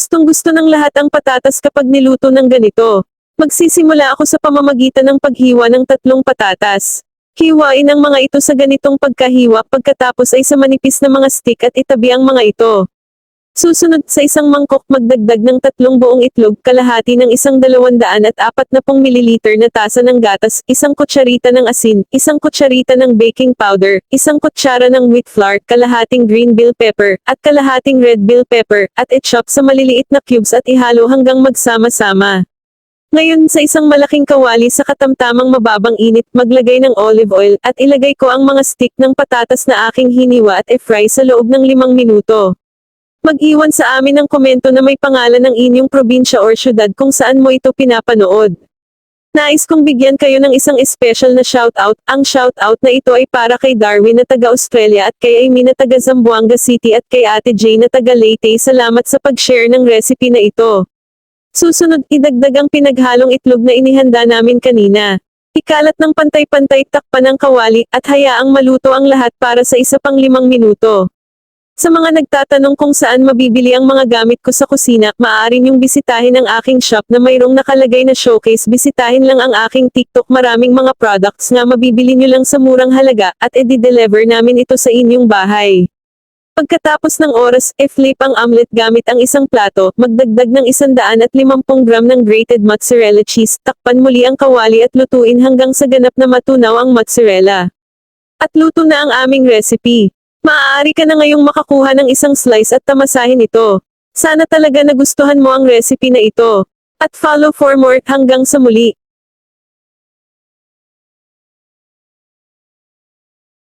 Gustong gusto ng lahat ang patatas kapag niluto ng ganito. Magsisimula ako sa pamamagitan ng paghiwa ng tatlong patatas. Hiwain ang mga ito sa ganitong pagkahiwa pagkatapos ay sa manipis na mga stick at itabi ang mga ito. Susunod sa isang mangkok magdagdag ng tatlong buong itlog, kalahati ng isang dalawandaan at apat na tasa ng gatas, isang kutsarita ng asin, isang kutsarita ng baking powder, isang kutsara ng wheat flour, kalahating green bell pepper, at kalahating red bell pepper, at i-chop sa maliliit na cubes at ihalo hanggang magsama-sama. Ngayon sa isang malaking kawali sa katamtamang mababang init, maglagay ng olive oil, at ilagay ko ang mga stick ng patatas na aking hiniwa at i-fry sa loob ng limang minuto. Mag-iwan sa amin ng komento na may pangalan ng inyong probinsya or syudad kung saan mo ito pinapanood. Nais kong bigyan kayo ng isang special na shoutout. Ang shoutout na ito ay para kay Darwin na taga Australia at kay Amy na taga Zamboanga City at kay Ate Jane na taga Leyte. Salamat sa pag-share ng recipe na ito. Susunod, idagdag ang pinaghalong itlog na inihanda namin kanina. Ikalat ng pantay-pantay takpan ng kawali at hayaang maluto ang lahat para sa isa pang limang minuto. Sa mga nagtatanong kung saan mabibili ang mga gamit ko sa kusina, maaari niyong bisitahin ang aking shop na mayroong nakalagay na showcase. Bisitahin lang ang aking TikTok. Maraming mga products nga mabibili niyo lang sa murang halaga at edi-deliver namin ito sa inyong bahay. Pagkatapos ng oras, i-flip ang omelet gamit ang isang plato, magdagdag ng 150 gram ng grated mozzarella cheese, takpan muli ang kawali at lutuin hanggang sa ganap na matunaw ang mozzarella. At luto na ang aming recipe. Maaari ka na ngayong makakuha ng isang slice at tamasahin ito. Sana talaga nagustuhan mo ang recipe na ito. At follow for more hanggang sa muli.